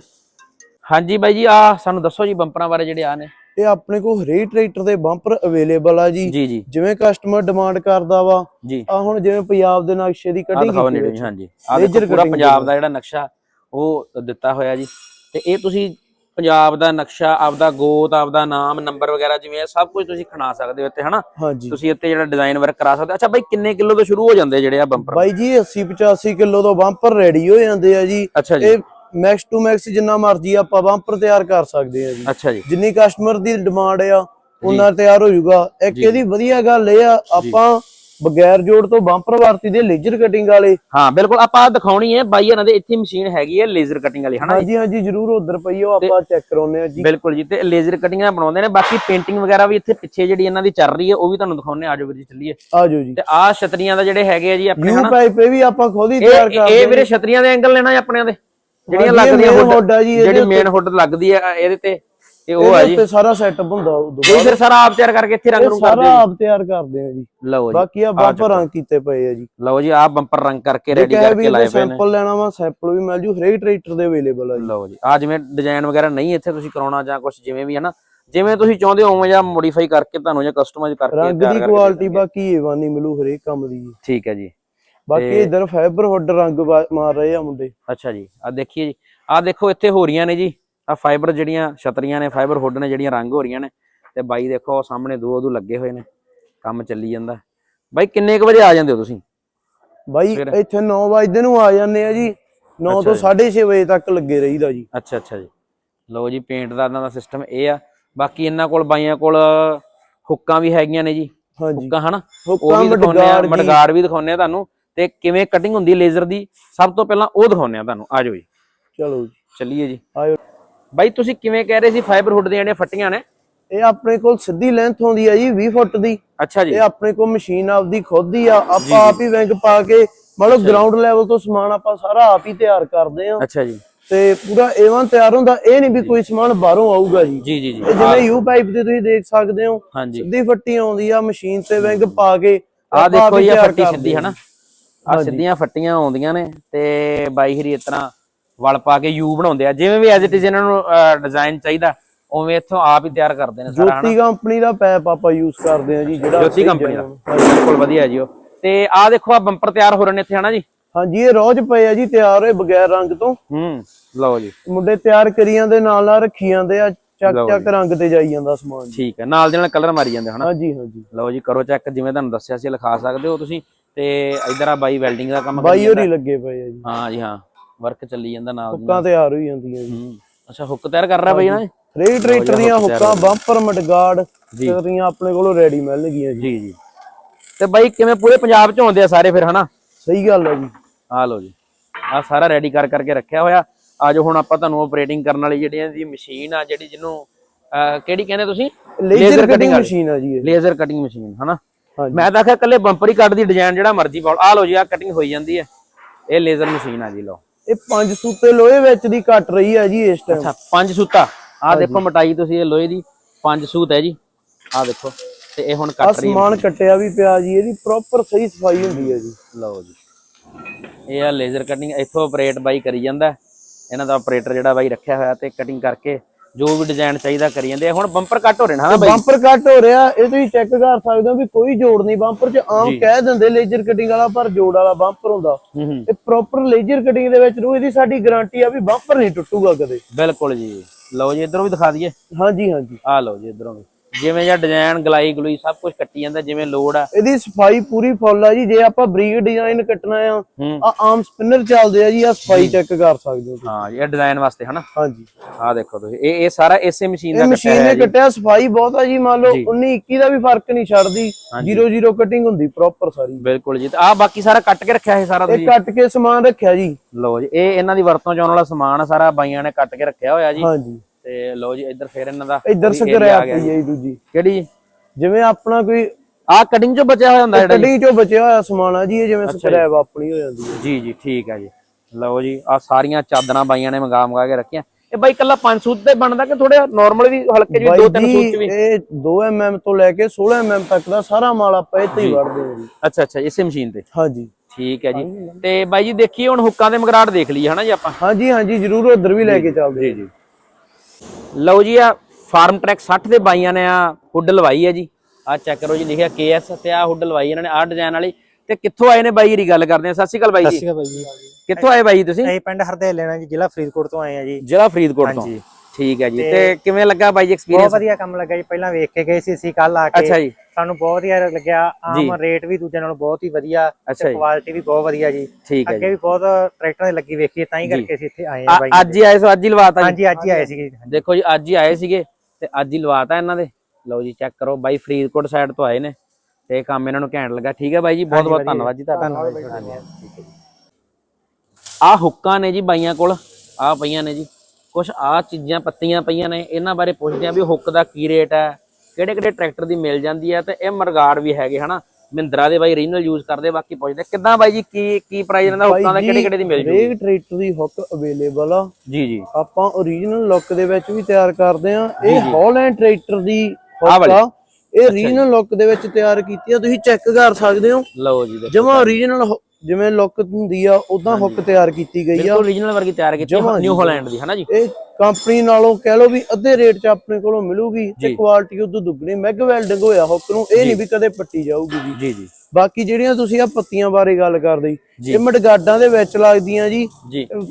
ਹਾਂਜੀ ਬਾਈ ਜੀ ਆ ਸਾਨੂੰ ਦੱਸੋ ਜੀ ਬੰਪਰਾਂ ਬਾਰੇ ਜਿਹੜੇ ਆ ਨੇ। ਇਹ ਆਪਣੇ ਕੋਲ ਹਰੇਕ ਟਰੈਕਟਰ ਦੇ ਬੰਪਰ ਅਵੇਲੇਬਲ ਆ ਜੀ। ਜਿਵੇਂ ਕਸਟਮਰ ਡਿਮਾਂਡ ਕਰਦਾ ਵਾ ਆ ਹੁਣ ਜਿਵੇਂ ਪੰਜਾਬ ਦੇ ਨਕਸ਼ੇ ਦੀ ਕਟਿੰਗ ਕੀਤੀ। ਹਾਂਜੀ। ਆ ਪੂਰਾ ਪੰਜਾਬ ਦਾ ਜਿਹੜਾ ਨਕਸ਼ਾ ਉਹ ਦਿੱਤਾ ਹੋਇਆ ਜੀ। ਤੇ ਇਹ ਤੁਸੀਂ ਪੰਜਾਬ ਦਾ ਨਕਸ਼ਾ ਆਪਦਾ ਗੋਤ ਆਪਦਾ ਨਾਮ ਨੰਬਰ ਵਗੈਰਾ ਜਿਵੇਂ ਇਹ ਸਭ ਕੁਝ ਤੁਸੀਂ ਖਣਾ ਸਕਦੇ ਹੋ ਇੱਥੇ ਹਨਾ? ਹਾਂਜੀ। ਤੁਸੀਂ ਇੱਥੇ ਜਿਹੜਾ ਡਿਜ਼ਾਈਨ ਵਰਕ ਕਰਾ ਸਕਦੇ ਹੋ। ਅੱਛਾ ਬਾਈ ਕਿੰਨੇ ਕਿਲੋ ਤੋਂ ਸ਼ੁਰੂ ਹੋ ਜਾਂਦੇ ਜਿਹੜੇ ਆ ਬੰਪਰ ਬਾਈ ਜੀ 80 85 ਕਿਲੋ ਤੋਂ ਬੰਪਰ ਰੈਡੀ ਹੋ ਜਾਂਦੇ ਆ ਜੀ। ਅੱਛਾ ਜੀ। ਇਹ ਮੈਕਸ ਟੂ ਮੈਕਸ ਜਿੰਨਾ ਮਰਜ਼ੀ ਆਪਾਂ ਬੰਪਰ ਤਿਆਰ ਕਰ ਸਕਦੇ ਆ ਜੀ। ਅੱਛਾ ਜੀ। ਜਿੰਨੀ ਕਸਟਮਰ ਦੀ ਡਿਮਾਂਡ ਆ ਉਹਨਾਂ ਤਿਆਰ ਹੋ ਜਾਊਗਾ। ਇੱਕ। ਇਹਦੀ ਵਧੀਆ ਗੱਲ ਇਹ ਆ ਆਪਾਂ ਬਗੈਰ ਜੋੜ ਤੋਂ ਬੰਪਰ ਵਰਤੀ ਦੇ ਲੇਜ਼ਰ ਕਟਿੰਗ ਵਾਲੇ। ਹਾਂ ਬਿਲਕੁਲ ਆਪਾਂ ਦਿਖਾਉਣੀ ਹੈ। ਬਾਈ ਇਹਨਾਂ ਦੇ ਇੱਥੇ ਮਸ਼ੀਨ ਹੈਗੀ ਹੈ ਲੇਜ਼ਰ ਕਟਿੰਗ ਵਾਲੀ ਹਨਾ ਜੀ ਹਾਂਜੀ ਹਾਂਜੀ ਜਰੂਰ ਉਧਰ ਪਈ ਉਹ ਆਪਾਂ ਚੈੱਕ ਕਰਾਉਨੇ ਆ ਜੀ। ਬਿਲਕੁਲ ਜੀ ਤੇ ਲੇਜ਼ਰ ਕਟਿੰਗਾਂ ਬਣਾਉਂਦੇ ਨੇ। ਬਾਕੀ ਪੇਂਟਿੰਗ ਵਗੈਰਾ ਵੀ ਇੱਥੇ ਪਿੱਛੇ ਜਿਹੜੀ ਇਹਨਾਂ ਦੀ ਚੱਲ ਰਹੀ ਹੈ ਉਹ ਵੀ ਤੁਹਾਨੂੰ ਦਿਖਾਉਣੇ ਆਜੋ ਵੀਰ ਜੀ ਚੱਲੀਏ। ਆਜੋ ਜੀ। ਤੇ ਆਹ ਛਤਰੀਆਂ ਦਾ ਜਿਹੜੇ ਹੈਗੇ ਆ ਜੀ ਆਪਣੇ ਹਨਾ? ਪਾਈਪ ਇਹ ਵੀ ਆਪਾਂ ਖੁਦ ਹੀ ਤਿਆਰ ਕਰਦੇ ਇਹ ਵੀਰੇ ਛਤਰੀਆਂ ਦੇ ਐਂਗਲ ਲੈਣਾ ਆਪਣਿਆਂ ਦੇ ਜਿਹੜੀਆਂ ਲੱਗਦੀਆਂ ਹੁੱਡ ਜਿਹੜੀ। ਮੇਨ ਹੁੱਡ ਲੱਗਦੀ ਹੈ ਇਹਦੇ ਤੇ ਤੇ ਉਹ ਆ ਇਹਦੇ ਜੀ। ਉੱਤੇ ਸਾਰਾ ਸੈਟਅਪ ਹੁੰਦਾ ਇਹ ਫਿਰ ਸਾਰਾ ਆਪ ਤਿਆਰ ਕਰਕੇ ਇੱਥੇ ਰੰਗ ਇਹ ਨੂੰ ਕਰਦੇ ਸਾਰਾ ਹੋ ਆਪ ਤਿਆਰ ਕਰਦੇ ਆ ਜੀ। ਲਓ ਜੀ। ਬਾਕੀ ਆ ਬੰਪਰ ਰੰਗ ਕੀਤੇ ਪਏ ਆ ਜੀ। ਲਓ ਜੀ ਆਹ ਬੰਪਰ ਰੰਗ ਕਰਕੇ ਰੈਡੀ ਕਰਕੇ ਲਾਏ ਪਏ ਨੇ। ਸੈਂਪਲ ਲੈਣਾ ਵਾ ਸੈਂਪਲ ਵੀ ਮਿਲ ਜੂ ਹਰੇਕ ਟਰੈਕਟਰ ਦੇ ਅਵੇਲੇਬਲ ਆ ਜੀ। ਲਓ ਜੀ ਆ ਜਿਵੇਂ ਡਿਜ਼ਾਈਨ ਵਗੈਰਾ ਨਹੀਂ ਇੱਥੇ ਤੁਸੀਂ ਕਰਾਉਣਾ ਜਾਂ ਕੁਝ ਜਿਵੇਂ ਵੀ ਹੈ ਨਾ ਜਿਵੇਂ ਤੁਸੀਂ ਚਾਹੁੰਦੇ ਹੋ ਉਵੇਂ ਜਾਂ ਮੋਡੀਫਾਈ ਕਰਕੇ ਤੁਹਾਨੂੰ ਜਾਂ ਕਸਟਮਾਈਜ਼ ਕਰਕੇ ਰੰਗ ਤਿਆਰ ਦੀ ਕਰਕੇ ਕੁਆਲਿਟੀ ਬਾਕੀ ਏਵਾਨ ਮਿਲੂ ਹਰੇਕ ਕੰਮ ਦੀ ਜੀ। ਠੀਕ ਹੈ ਜੀ। ਬਾਕੀ ਇਧਰ ਫਾਈਬਰ ਹੁੱਡ ਰੰਗ ਵਾ- ਮਾਰ ਰਹੇ ਆ ਮੁੰਡੇ। ਅੱਛਾ ਜੀ ਆ ਦੇਖੀਏ ਜੀ। ਆ ਦੇਖੋ ਇੱਥੇ ਹੋ ਰਹੀਆਂ ਨੇ ਜੀ। ਆ ਫਾਈਬਰ ਜਿਹੜੀਆਂ ਛਤਰੀਆਂ ਨੇ ਫਾਈਬਰ ਹੁੱਡ ਨੇ ਜਿਹੜੀਆਂ ਰੰਗ ਹੋ ਰਹੀਆਂ ਨੇ ਤੇ ਬਾਈ ਦੇਖੋ ਸਾਹਮਣੇ ਦੋ ਦੋ ਲੱਗੇ ਹੋਏ ਨੇ ਕੰਮ ਚੱਲੀ ਜਾਂਦਾ। ਬਾਈ ਕਿੰਨੇ ਕੁ ਵਜੇ ਆ ਜਾਂਦੇ ਹੋ ਤੁਸੀਂ? ਬਾਈ? ਇੱਥੇ 9 ਵਜੇ ਨੂੰ ਆ ਜਾਂਦੇ ਆ ਜੀ 9 ਤੋਂ 6:30 ਵਜੇ ਤੱਕ ਲੱਗੇ ਰਹੀਦਾ ਜੀ। ਅੱਛਾ ਅੱਛਾ ਜੀ। ਲਓ ਜੀ ਪੇਂਟ ਦਾ ਇਹਨਾਂ ਦਾ ਸਿਸਟਮ ਇਹ ਆ। ਬਾਕੀ ਇਹਨਾਂ ਕੋਲ ਬਾਈਆਂ ਕੋਲ ਹੁੱਕਾਂ ਵੀ ਹੈਗੀਆਂ ਨੇ ਜੀ। ਹੁੱਕਾਂ ਹਨਾ? ਉਹ ਹੁੱਕਾਂ ਵੀ ਦਿਖਾਉਂਦੇ ਆ ਮਡਗਾੜ ਵੀ ਦਿਖਾਉਂਦੇ ਆ ਤੁਹਾਨੂੰ। ਤੇ ਕਿਵੇਂ ਕਟਿੰਗ ਹੁੰਦੀ ਲੇਜ਼ਰ ਦੀ? ਸਭ ਤੋਂ ਪਹਿਲਾਂ ਉਹ ਦਿਖਾਉਂਦੇ ਆ ਤੁਹਾਨੂੰ। ਆਜੋ ਜੀ। ਚਲੋ ਜੀ। ਚੱਲੀਏ ਜੀ। ਆਇਓ। ਬਾਈ ਤੁਸੀਂ ਕਿਵੇਂ ਕਹਿ ਰਹੇ ਸੀ ਫਾਈਬਰ ਹੁੱਡ ਦੀਆਂ ਜਿਹੜੀਆਂ ਫੱਟੀਆਂ ਨੇ? ਇਹ ਆਪਣੇ ਕੋਲ ਸਿੱਧੀ ਲੈਂਥ ਹੁੰਦੀ ਆ ਜੀ 20 ਫੁੱਟ ਦੀ। ਅੱਛਾ ਜੀ। ਇਹ ਆਪਣੇ ਕੋਲ ਮਸ਼ੀਨ ਆਪਦੀ ਖੁਦ ਹੀ ਆ ਆਪਾਂ ਆਪ ਹੀ ਵਿੰਗ ਪਾ ਕੇ ਮਤਲਬ ਗਰਾਊਂਡ ਲੈਵਲ ਤੋਂ ਸਮਾਨ ਆਪਾਂ ਸਾਰਾ ਆਪ ਹੀ ਤਿਆਰ ਕਰਦੇ ਆ। ਅੱਛਾ ਜੀ। ਤੇ ਪੂਰਾ A1 ਤਿਆਰ ਹੁੰਦਾ ਇਹ ਨਹੀਂ ਵੀ ਕੋਈ ਸਮਾਨ ਬਾਹਰੋਂ ਆਊਗਾ ਜੀ। ਜੀ ਜੀ ਜਿਵੇਂ ਯੂ ਪਾਈਪ ਤੇ ਤੁਸੀਂ ਦੇਖ ਸਕਦੇ ਹੋ ਸਿੱਧੀ ਫੱਟੀ ਆਉਂਦੀ ਆ ਮਸ਼ੀਨ ਤੇ ਵਿੰਗ ਪਾ ਕੇ ਆ ਦੇਖੋ ਇਹ ਫੱਟੀ ਸਿੱਧੀ ਹਨਾ? ਆ ਸਿੱਧੀਆਂ ਫੱਟੀਆਂ ਆਉਂਦੀਆਂ ਨੇ ਤੇ ਬਾਈ ਹਰੀ ਇਸ ਤਰ੍ਹਾਂ ਵਲ ਪਾ ਕੇ ਯੂ ਬਣਾਉਂਦੇ ਆ। ਜਿਵੇਂ ਵੀ ਐਜ਼ ਇਟ ਇਜ਼ ਇਹਨਾਂ ਨੂੰ ਡਿਜ਼ਾਈਨ ਚਾਹੀਦਾ ਉਵੇਂ ਇੱਥੋਂ ਆਪ ਹੀ ਤਿਆਰ ਕਰਦੇ ਨੇ ਸਾਰਾ ਜੋਤੀ ਕੰਪਨੀ ਦਾ ਪੈਪ ਆਪਾਂ ਯੂਜ਼ ਕਰਦੇ ਆ ਜੀ ਜਿਹੜਾ ਜੋਤੀ ਕੰਪਨੀ ਦਾ। ਬਿਲਕੁਲ ਵਧੀਆ ਜੀ ਉਹ। ਤੇ ਆ ਦੇਖੋ ਆ ਬੰਪਰ ਤਿਆਰ ਹੋ ਰਹੇ ਨੇ ਇੱਥੇ ਹਨਾ ਜੀ? ਹਾਂਜੀ ਇਹ ਰੋਜ਼ ਪਏ ਆ ਜੀ ਤਿਆਰ ਹੋਏ ਬਗੈਰ ਰੰਗ ਤੋਂ। ਹੂੰ ਲਓ ਜੀ। ਮੁੰਡੇ ਤਿਆਰ ਕਰੀ ਜਾਂਦੇ ਨਾਲ ਨਾਲ ਰੱਖੀ ਜਾਂਦੇ ਆ ਚੱਕ ਚੱਕ ਰੰਗ ਤੇ ਜਾਈ ਜਾਂਦਾ ਸਮਾਨ ਠੀਕ ਹੈ ਨਾਲ ਦੇ ਨਾਲ ਕਲਰ ਮਾਰੀ ਜਾਂਦੇ ਹਨਾ? ਹਾਂਜੀ ਹਾਂਜੀ। ਲਓ ਜੀ ਕਰੋ ਚੈੱਕ ਜਿਵੇਂ ਤੁਹਾਨੂੰ ਦੱਸਿਆ ਸੀ ਲਿਖਾ ਸਕਦੇ ਹੋ ਤੁਸੀਂ। ਤੇ ਇਧਰ ਆ ਬਾਈ ਵੈਲਡਿੰਗ ਦਾ ਕੰਮ ਬਾਈ ਹੋਰੀ ਲੱਗੇ ਪਏ ਆ ਜੀ। ਹਾਂ ਜੀ ਹਾਂ। ਵਰਕ ਚੱਲੀ ਜਾਂਦਾ ਨਾਲ। ਹੁੱਕਾਂ ਤਿਆਰ ਹੋਈ ਜਾਂਦੀਆਂ ਜੀ। ਹੂੰ ਅੱਛਾ ਹੁੱਕ ਤਿਆਰ ਕਰ ਰਿਹਾ ਬਾਈ ਨਾ ਰੇਟ ਟਰੈਕਟਰ ਦੀਆਂ ਹੁੱਕ ਬੰਪਰ ਮਡਗਾਰਡ ਤੇਰੀਆਂ ਆਪਣੇ ਕੋਲੋਂ ਰੈਡੀ ਮਿਲਣਗੀਆਂ ਜੀ। ਜੀ ਜੀ। ਤੇ ਬਾਈ ਕਿਵੇਂ ਪੂਰੇ ਪੰਜਾਬ ਚ ਆਉਂਦੇ ਆ ਸਾਰੇ ਫਿਰ ਹਨਾ? ਸਹੀ ਗੱਲ ਹੈ ਜੀ। ਆ ਲਓ ਜੀ। ਆ ਸਾਰਾ ਰੈਡੀ ਕਰ ਕਰਕੇ ਰੱਖਿਆ ਹੋਇਆ। ਆਜੋ ਹੁਣ ਆਪਾਂ ਤੁਹਾਨੂੰ ਆਪਰੇਟਿੰਗ ਕਰਨ ਵਾਲੀ ਜਿਹੜੀਆਂ ਦੀ ਮਸ਼ੀਨ ਆ ਜਿਹੜੀ ਜਿਹਨੂੰ ਕਿਹੜੀ ਕਹਿੰਦੇ ਤੁਸੀਂ? ਲੇਜ਼ਰ ਕਟਿੰਗ ਮਸ਼ੀਨ ਆ ਜੀ ਇਹ। ਲੇਜ਼ਰ ਕਟਿੰਗ ਮਸ਼ੀਨ ਹਨਾ? ਮੈਂ ਤਾਂ ਆਖਿਆ ਕੱਲੇ ਬੰਪਰ ਹੀ ਕੱਟ ਦੀ ਡਿਜ਼ਾਈਨ ਜਿਹੜਾ ਮਰਜ਼ੀ ਪਾਓ ਆ ਲਓ ਜੀ ਆ ਕਟਿੰਗ ਹੋਈ ਜਾਂਦੀ ਹੈ। ਇਹ ਲੇਜ਼ਰ ਮਸ਼ੀਨ ਆ ਜੀ ਲਓ। ਇਹ ਪੰਜ ਸੂਤੇ ਲੋਹੇ ਵਿੱਚ ਦੀ ਕੱਟ ਰਹੀ ਆ ਜੀ ਇਸ ਟਾਈਮ ਅੱਛਾ ਪੰਜ ਸੂਤਾ। ਆ ਦੇਖੋ ਮਟਾਈ ਤੁਸੀਂ ਇਹ ਲੋਹੇ ਦੀ ਪੰਜ ਸੂਤ ਹੈ ਜੀ। ਆ ਦੇਖੋ ਤੇ ਇਹ ਹੁਣ ਕੱਟ ਰਹੀ ਹੈ। ਸਮਾਨ ਕੱਟਿਆ ਵੀ ਪਿਆ ਜੀ ਇਹਦੀ ਪ੍ਰੋਪਰ ਸਹੀ ਸਫ਼ਾਈ ਹੁੰਦੀ ਹੈ ਜੀ। ਲਓ ਜੀ। ਇਹ ਆ ਲੇਜ਼ਰ ਕਟਿੰਗ ਇੱਥੋਂ ਆਪਰੇਟ ਬਾਈ ਕਰੀ ਜਾਂਦਾ। ਹੈ। ਇਹਨਾਂ ਦਾ ਆਪਰੇਟਰ ਜਿਹੜਾ ਬਾਈ ਰੱਖਿਆ ਹੋਇਆ ਤੇ ਕਟਿੰਗ ਕਰਕੇ ਜੋ ਵੀ ਡਿਜ਼ਾਈਨ ਚਾਹੀਦਾ ਕਰੀ ਜਾਂਦੇ ਆ। ਹੁਣ ਬੰਪਰ ਕੱਟ ਹੋ ਰਹੇ ਨੇ ਬਾਈ? ਬੰਪਰ ਕੱਟ ਹੋ ਰਿਹਾ ਇਹ ਤੁਸੀਂ ਚੈੱਕ ਕਰ ਸਕਦੇ ਹੋ ਵੀ ਕੋਈ ਜੋੜ ਨਹੀਂ। ਬੰਪਰ 'ਚ ਆਮ ਕਹਿ ਦਿੰਦੇ ਲੇਜ਼ਰ ਕਟਿੰਗ ਵਾਲਾ ਪਰ ਜੋੜ ਵਾਲਾ ਬੰਪਰ ਹੁੰਦਾ। ਇਹ ਪ੍ਰੋਪਰ ਲੇਜ਼ਰ ਕਟਿੰਗ ਦੇ ਵਿੱਚ ਰੂ ਇਹਦੀ ਸਾਡੀ ਗਾਰੰਟੀ ਆ ਵੀ ਬੰਪਰ ਨਹੀਂ ਟੁੱਟੂਗਾ ਕਦੇ। ਬਿਲਕੁਲ ਜੀ। ਲਓ ਜੀ ਇਧਰੋਂ ਵੀ ਦਿਖਾ ਦਈਏ। ਹਾਂਜੀ ਹਾਂਜੀ। ਆ ਲਓ ਜੀ ਇਧਰੋਂ ਵੀ। ਜਿਵੇਂ ਜਾਂ ਡਿਜ਼ਾਈਨ ਗਲਾਈ ਗਲੂਈ ਸਭ ਕੁਝ ਕੱਟੀ ਜਾਂਦਾ ਜਿਵੇਂ ਲੋਡ ਆ। ਇਹਦੀ ਸਫ਼ਾਈ ਪੂਰੀ ਫੁੱਲ ਆ ਜੀ ਜੇ ਆਪਾਂ ਬਰੀਕ ਡਿਜ਼ਾਈਨ ਕੱਟਣਾ ਆ ਆ ਆਮ ਸਪਿਨਰ ਚੱਲਦੇ ਆ ਜੀ ਆ ਸਫ਼ਾਈ ਚੈੱਕ ਕਰ ਸਕਦੇ ਹੋ। ਹਾਂ ਇਹ ਡਿਜ਼ਾਈਨ ਵਾਸਤੇ ਹਨਾ? ਹਾਂਜੀ। ਆ ਦੇਖੋ ਤੁਸੀਂ ਇਹ ਇਹ ਸਾਰਾ ਇਸੇ ਮਸ਼ੀਨ ਦਾ ਇਹ ਕੱਟਿਆ ਮਸ਼ੀਨ ਨੇ ਕੱਟਿਆ ਸਫ਼ਾਈ ਬਹੁਤ ਆ ਜੀ ਮੰਨ ਲਓ 19 21 ਦਾ ਵੀ ਫ਼ਰਕ ਨਹੀਂ ਛੱਡਦੀ ਹਾਂਜੀ। 00 ਕਟਿੰਗ ਹੁੰਦੀ ਪ੍ਰੋਪਰ ਸਾਰੀ। ਬਿਲਕੁਲ ਜੀ ਤੇ ਆ ਬਾਕੀ ਸਾਰਾ ਕੱਟ ਕੇ ਰੱਖਿਆ ਹੈ ਸਾਰਾ ਇਹ ਤੁਸੀਂ? ਕੱਟ ਕੇ ਸਮਾਨ ਰੱਖਿਆ ਜੀ। ਲਓ ਜੀ ਇਹ ਇਹਨਾਂ ਦੀ ਵਰਤੋਂ ਚ ਆਉਣ ਵਾਲਾ ਸਮਾਨ ਆ ਸਾਰਾ ਬਾਈਆਂ ਨੇ ਕੱਟ ਕੇ ਰੱਖਿਆ ਹੋਇਆ ਜੀ। ਹਾਂਜੀ। ਤੇ ਲਓ ਜੀ ਇੱਧਰ ਫੇਰ ਇਹਨਾਂ ਦਾ ਇੱਧਰ ਕੋਈ area ਸਕਰੈਪ ਆ ਗਿਆ ਪਈ ਹੈ ਜੀ ਦੂਜੀ। ਕਿਹੜੀ? ਜੀ ਜਿਵੇਂ ਆਪਣਾ ਕੋਈ ਆ ਕਟਿੰਗ ਚੋਂ ਬਚਿਆ ਹੋਇਆ ਹੁੰਦਾ ਜਿਹੜਾ ਜੀ? ਕਟਿੰਗ ਚੋਂ ਬਚਿਆ ਹੋਇਆ ਸਮਾਨ ਆ ਜੀ ਇਹ ਜਿਵੇਂ ਸਕਰੈਪ ਆਪਣੀ ਹੋ ਜਾਂਦੀ ਹੈ। ਜੀ ਜੀ ਠੀਕ ਹੈ ਜੀ। ਲਓ ਜੀ ਆ ਸਾਰੀਆਂ ਚਾਦਰਾਂ ਬਾਈਆਂ ਨੇ ਮੰਗਾ ਮੰਗਾ ਕੇ ਰੱਖੀਆਂ। ਇਹ ਬਾਈ ਕੱਲਾ 5 ਸੂਤ ਤੇ ਬਣਦਾ ਕਿ ਥੋੜੇ ਨਾਰਮਲ ਵੀ ਹਲਕੇ ਜਿਹੇ ਦੋ ਤਿੰਨ ਬਾਈ ਸੂਤ ਜੀ ਚ ਵੀ? ਇਹ 2 mm ਤੋਂ ਲੈ ਕੇ 16 mm ਤੱਕ ਦਾ ਸਾਰਾ ਮਾਲ ਆਪਾਂ ਇੱਥੇ ਹੀ ਵੜਦੇ ਹਾਂ ਜੀ। ਅੱਛਾ ਅੱਛਾ ਇਸੇ ਮਸ਼ੀਨ ਤੇ? ਹਾਂਜੀ। ਠੀਕ ਹੈ ਜੀ। ਤੇ ਬਾਈ ਜੀ ਦੇਖੀਏ ਹੁਣ ਹੁੱਕਾਂ ਦੇ ਮਗਰਾਟ ਦੇਖ ਲਈਏ ਹਨਾ ਜੀ ਆਪਾਂ? ਹਾਂਜੀ ਹਾਂਜੀ ਜਰੂਰ ਉਧਰ ਵੀ ਲੈ ਕੇ ਚੱਲਦੇ ਜੀ। ਲਓ ਜੀ ਆ ਫਾਰਮ ਟਰੈਕ 60 ਦੇ ਬਾਈਆਂ ਨੇ ਆ ਹੁੱਡ ਲਵਾਈ ਹੈ ਜੀ। ਆ ਚੈੱਕ ਕਰੋ ਜੀ ਲਿਖਿਆ KS ਤੇ ਆ ਹੁੱਡ ਲਵਾਈ ਇਹਨਾਂ ਨੇ ਆ ਡਿਜ਼ਾਈਨ ਵਾਲੀ। ਤੇ ਕਿੱਥੋਂ ਆਏ ਨੇ ਬਾਈ ਦੀ ਗੱਲ ਕਰਦੇ ਆ ਸਤਿ ਸ਼੍ਰੀ ਅਕਾਲ ਬਾਈ ਸਤਿ ਜੀ ਸ਼੍ਰੀ ਅਕਾਲ ਬਾਈ ਜੀ। ਕਿੱਥੋਂ ਆਏ ਬਾਈ ਤੁਸੀਂ? ਅਸੀਂ ਪਿੰਡ ਹਰਦੇਲ ਲੈਣਾ ਜੀ ਜ਼ਿਲ੍ਹਾ ਫਰੀਦਕੋਟ ਤੋਂ ਆਏ ਆ ਜੀ। ਜ਼ਿਲ੍ਹਾ ਫਰੀਦਕੋਟ ਤੋਂ। ਹਾਂਜੀ। ਠੀਕ ਹੈ ਜੀ। ਤੇ ਕਿਵੇਂ ਲੱਗਾ ਬਾਈ ਜੀ ਬਹੁਤ ਐਕਸਪੀਰੀਅੰਸ ਵਧੀਆ ਕੰਮ ਲੱਗਾ ਜੀ। ਪਹਿਲਾਂ ਵੇਖ ਕੇ ਗਏ ਸੀ ਅਸੀਂ ਕੱਲ ਆ ਕੇ। ਅੱਛਾ ਜੀ। ਸਾਨੂੰ ਬਹੁਤ ਵਧੀਆ ਲੱਗਿਆ। ਆਮ ਰੇਟ ਵੀ ਦੂਜੇ ਨਾਲੋਂ ਬਹੁਤ ਹੀ ਵਧੀਆ ਜੀ। ਕੁਆਲਿਟੀ ਵੀ ਬਹੁਤ ਵਧੀਆ ਜੀ। ਠੀਕ ਹੈ ਅੱਗੇ ਵੀ ਬਹੁਤ ਟਰੈਕਟਰਾਂ ਦੀ ਲੱਗੀ ਵੇਖੀ ਹੈ, ਤਾਂ ਹੀ। ਕਰਕੇ ਅਸੀਂ ਇੱਥੇ ਆਏ ਆ ਬਾਈ ਅੱਜ ਹੀ ਆਏ ਸੋ ਅੱਜ ਹੀ ਲਵਾਤਾ ਜੀ। ਹਾਂਜੀ ਅੱਜ ਹੀ ਆਏ ਸੀਗੇ ਦੇਖੋ ਜੀ ਅੱਜ ਹੀ ਆਏ ਸੀਗੇ ਤੇ ਅੱਜ ਹੀ ਲਵਾਤਾ ਇਹਨਾਂ ਦੇ। ਲਓ ਜੀ ਚੈੱਕ ਕਰੋ ਬਾਈ ਫਰੀਦਕੋਟ ਸਾਈਡ ਤੋਂ ਆਏ ਨੇ ਤੇ ਕੰਮ ਇਹਨਾਂ ਨੂੰ ਘੈਂਟ ਲੱਗਾ। ਠੀਕ ਹੈ ਬਾਈ ਜੀ ਬਹੁਤ ਬਹੁਤ। ਧੰਨਵਾਦ ਜੀ ਤੁਹਾਡਾ। ਜੀ। ਤੁਹਾਡਾ। ਆ ਹੁੱਕਾਂ ਨੇ ਜੀ ਬਾਈਆਂ ਕੋਲ ਆ ਪਈਆਂ ਨੇ ਜੀ। ਕੁਝ ਆ ਚੀਜ਼ਾਂ ਪੱਤੀਆਂ ਪਈਆਂ ਨੇ ਇਹਨਾਂ ਬਾਰੇ ਪੁੱਛਦੇ ਆ ਵੀ ਹੁੱਕ ਦਾ ਕੀ ਰੇਟ ਹੈ ਕਿਹੜੇ ਕਿਹੜੇ ਟਰੈਕਟਰ ਦੀ ਮਿਲ ਜਾਂਦੀ ਹੈ ਤੇ ਇਹ ਮਰਗਾੜ ਵੀ ਹੈਗੇ ਹਨਾ? ਮਹਿੰਦਰਾ ਦੇ ਬਾਈ ਰੀਜਨਲ ਯੂਜ਼ ਕਰਦੇ ਬਾਕੀ ਪੁੱਛਦੇ ਕਿੱਦਾਂ ਬਾਈ ਜੀ ਕੀ ਕੀ ਪ੍ਰਾਈਸ ਰਹਿੰਦਾ ਹੁੱਕਾਂ ਦਾ ਕਿਹੜੇ ਕਿਹੜੇ ਦੀ ਮਿਲ ਜੂਗੀ? ਹਰੇਕ ਟਰੈਕਟਰ ਦੀ ਹੁੱਕ ਅਵੇਲੇਬਲ ਆ। ਜੀ ਜੀ। ਆਪਾਂ origignal ਲੁੱਕ ਦੇ ਵਿੱਚ ਵੀ ਤਿਆਰ ਕਰਦੇ ਆ। ਇਹ ਹਾਲੈਂਡ ਟਰੈਕਟਰ ਦੀ ਹੁੱਕ? ਆ। ਇਹ origignal ਲੁੱਕ ਦੇ ਵਿੱਚ ਤਿਆਰ ਕੀਤੀ ਆ। ਤੁਸੀਂ ਚੈੱਕ ਕਰ ਸਕਦੇ ਹੋ। ਲਓ ਜੀ ਜਮਾ origignal ਜਿਵੇਂ ਲੁੱਕ ਹੁੰਦੀ ਆ ਉਦਾਂ ਹੁੱਕ ਤਿਆਰ ਕੀਤੀ ਗਈ ਆ। ਬਿਲਕੁਲ ਰੀਜਨਲ ਵਰਗੀ ਤਿਆਰ ਕੀਤੀ ਜਮਾਂ ਨਿਊ ਹਾਲੈਂਡ ਦੀ ਹਨਾ ਜੀ? ਇਹ ਕੰਪਨੀ ਨਾਲੋਂ ਕਹਿ ਲਓ ਵੀ ਅੱਧੇ ਰੇਟ 'ਚ ਆਪਣੇ ਕੋਲੋਂ ਮਿਲੂਗੀ ਤੇ। ਕੁਆਲਿਟੀ ਉਦੋਂ ਦੁੱਗਣੀ ਮੈਗ ਵੈਲਡਿੰਗ ਹੋਇਆ ਹੁੱਕ ਨੂੰ ਇਹ ਨਹੀਂ ਵੀ ਕਦੇ ਪੱਟੀ ਜਾਊਗੀ ਜੀ ਜੀ ਜੀ। ਬਾਕੀ ਜਿਹੜੀਆਂ ਤੁਸੀਂ ਆ ਪੱਤੀਆਂ ਬਾਰੇ ਗੱਲ ਕਰਦੇ। ਇਹ ਮਡਗਾਡਾਂ ਦੇ ਵਿੱਚ ਲੱਗਦੀਆਂ ਜੀ।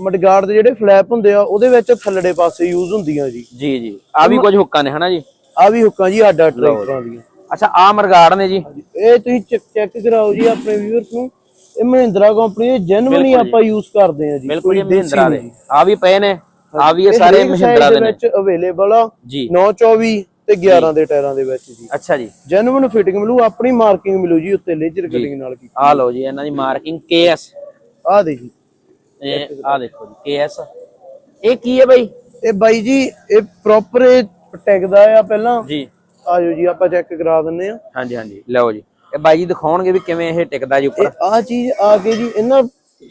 ਮਡਗਾਰਡ ਦੇ ਜਿਹੜੇ ਫਲੈਪ ਹੁੰਦੇ ਆ ਉਹਦੇ ਵਿੱਚ ਥੱਲੜੇ ਪਾਸੇ ਯੂਜ਼ ਹੁੰਦੀਆਂ ਜੀ। ਜੀ ਜੀ। ਆ ਵੀ ਕੁਝ ਹੁੱਕਾਂ ਨੇ ਹਨਾ ਜੀ? ਆ ਵੀ ਹੁੱਕਾਂ ਜੀ ਆਡਾ ਟਰੈਕਟਰਾਂ ਦੀਆਂ। ਅੱਛਾ ਆ ਮਰਗਾੜ ਨੇ ਜੀ। ਇਹ ਤੁਸੀਂ ਚੈੱਕ ਕਰਾਓ ਜੀ ਆਪਣੇ ਵਿਊਅਰਸ ਨੂੰ। ਇਹ ਮਹਿੰਦਰਾ ਕੰਪਨੀ ਦੇ ਜੈਨੂਇਨਲੀ ਬਿਲਕੁਲ ਜੀ। ਆਪਾਂ ਯੂਜ਼ ਕਰਦੇ ਆ ਜੀ ਬਿਲਕੁਲ ਮਹਿੰਦਰਾ ਦੇ। ਆ ਵੀ ਪਏ ਨੇ ਆ ਵੀ ਇਹ ਸਾਰੇ ਮਹਿੰਦਰਾ ਦੇ ਵਿੱਚ ਅਵੇਲੇਬਲ ਆ ਜੀ। 924 ਤੇ 11 ਦੇ ਟਾਇਰਾਂ ਦੇ ਵਿੱਚ ਜੀ। ਅੱਛਾ ਜੀ। ਜੈਨੂਇਨ ਫਿਟਿੰਗ ਮਿਲੂ ਆਪਣੀ ਮਾਰਕਿੰਗ ਮਿਲੂ ਜੀ ਉੱਤੇ ਲੇਜ਼ਰ ਕਟਿੰਗ ਨਾਲ ਕੀਤੀ। ਆ ਲਓ ਜੀ ਇਹਨਾਂ ਦੀ ਮਾਰਕਿੰਗ KS ਆ ਦੇ ਜੀ। ਇਹ ਆ ਦੇਖੋ ਜੀ KS ਇਹ ਕੀ ਹੈ ਬਾਈ? ਇਹ ਬਾਈ ਜੀ ਇਹ ਪ੍ਰੋਪਰ ਟੈਗਦਾ ਆ ਪਹਿਲਾਂ। ਜੀ। ਆਜੋ ਜੀ ਆਪਾਂ ਚੈੱਕ ਕਰਾ ਦਿੰਨੇ ਆ ਹਾਂਜੀ ਹਾਂਜੀ। ਲਓ ਜੀ। ਇਹ ਬਾਈ ਜੀ ਦਿਖਾਉਣਗੇ ਵੀ ਕਿਵੇਂ ਇਹ ਟਿਕਦਾ ਜੀ ਉੱਪਰ। ਆ ਚੀਜ਼ ਆ ਕੇ ਜੀ ਇਹਨਾਂ